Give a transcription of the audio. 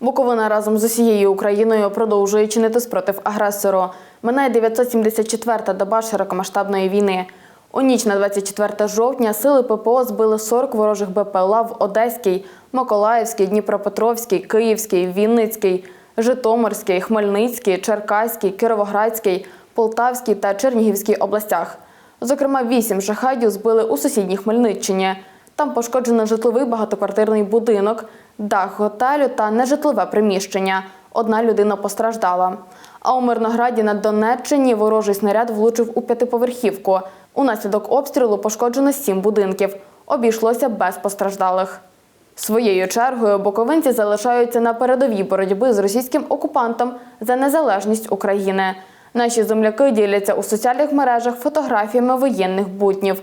Буковина разом з усією Україною продовжує чинити спротив агресору. Минає 974-та доба широкомасштабної війни. У ніч на 24 жовтня сили ППО збили 40 ворожих БПЛА в Одеській, Миколаївській, Дніпропетровській, Київській, Вінницькій, Житомирській, Хмельницькій, Черкаській, Кіровоградській, Полтавській та Чернігівській областях. Зокрема, вісім шахедів збили у сусідній Хмельниччині. Там пошкоджено житловий багатоквартирний будинок, дах готелю та нежитлове приміщення. Одна людина постраждала. А у Мирнограді на Донеччині ворожий снаряд влучив у п'ятиповерхівку. Унаслідок обстрілу пошкоджено сім будинків. Обійшлося без постраждалих. Своєю чергою боковинці залишаються на передовій боротьби з російським окупантом за незалежність України. Наші земляки діляться у соціальних мережах фотографіями воєнних буднів,